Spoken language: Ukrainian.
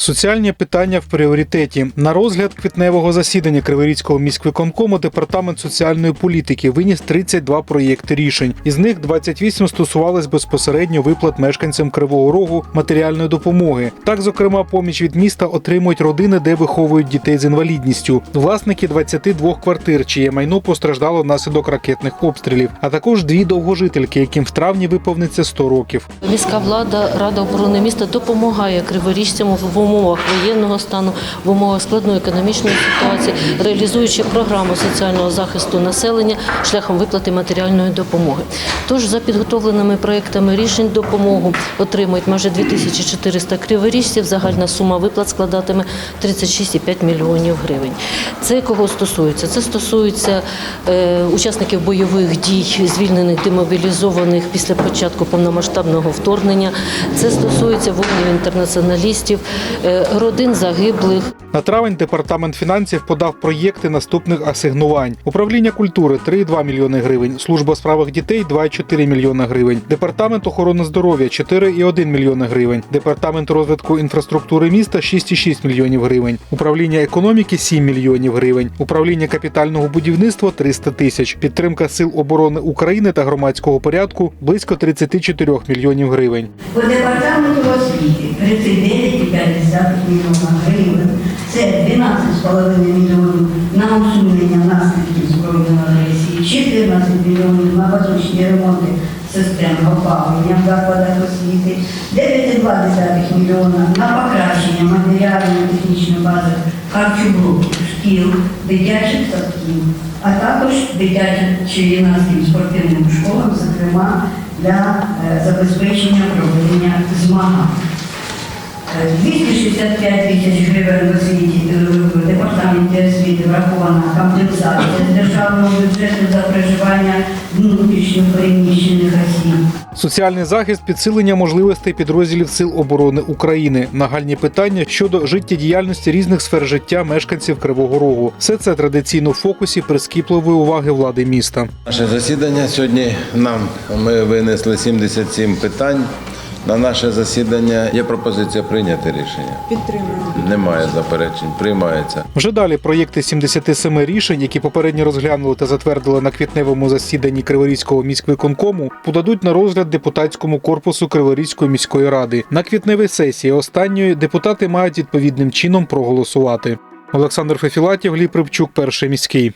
Соціальні питання в пріоритеті на розгляд квітневого засідання Криворізького міськвиконкому департамент соціальної політики виніс 32 проєкти рішень. Із них 28 стосувались безпосередньо виплат мешканцям Кривого Рогу матеріальної допомоги. Так, зокрема, поміч від міста отримують родини, де виховують дітей з інвалідністю, власники 22 квартир, чиє майно постраждало внаслідок ракетних обстрілів, а також дві довгожительки, яким в травні виповниться 100 років. Міська влада, рада оборони міста допомагає криворіжцям в умовах воєнного стану, в умовах складної економічної ситуації, реалізуючи програму соціального захисту населення шляхом виплати матеріальної допомоги. Тож за підготовленими проектами рішень допомогу отримують майже 2400 криворіжців. Загальна сума виплат складатиме 36,5 мільйонів гривень. Це кого стосується? Це стосується е, учасників бойових дій, звільнених демобілізованих після початку повномасштабного вторгнення. Це стосується воїнів-інтернаціоналістів, родин загиблих. На травень департамент фінансів подав проєкти наступних асигнувань: управління культури 3,2 мільйони гривень, служба справах дітей 2,4 мільйона гривень, департамент охорони здоров'я 4,1 мільйона гривень, департамент розвитку інфраструктури міста 6,6 мільйонів гривень, управління економіки 7 мільйонів гривень, управління капітального будівництва 300 тисяч, підтримка сил оборони України та громадського порядку близько 34 мільйонів гривень. По департаменту освіти 39,5 мільйона гривень. Це 12,5 мільйонів на усунення наслідків збройної агресії, 14 мільйонів на базучні ремонти систем опалення в закладах освіти, 9,2 мільйона на покращення матеріально-технічної бази харчоблоків, шкіл, дитячих садків, а також дитячим юнацьким спортивним школам, зокрема для е, забезпечення проведення змагань. Е, 265 тисяч гривень в освіті, е, в департаменті освіти врахована компенсація з державного бюджету за проживання внутрішньо переміщених осіб. Соціальний захист, підсилення можливостей підрозділів Сил оборони України, нагальні питання щодо життєдіяльності різних сфер життя мешканців Кривого Рогу. Все це традиційно в фокусі прискіпливої уваги влади міста. Наше засідання сьогодні нам ми винесли 77 питань. На наше засідання є пропозиція прийняти рішення. Підтримуємо. Немає заперечень, приймається. Вже далі проєкти 77 рішень, які попередньо розглянули та затвердили на квітневому засіданні Криворізького міськвиконкому, подадуть на розгляд депутатському корпусу Криворізької міської ради. На квітневій сесії останньої депутати мають відповідним чином проголосувати. Олександр Фефілатів, Гліб Рибчук, перший міський.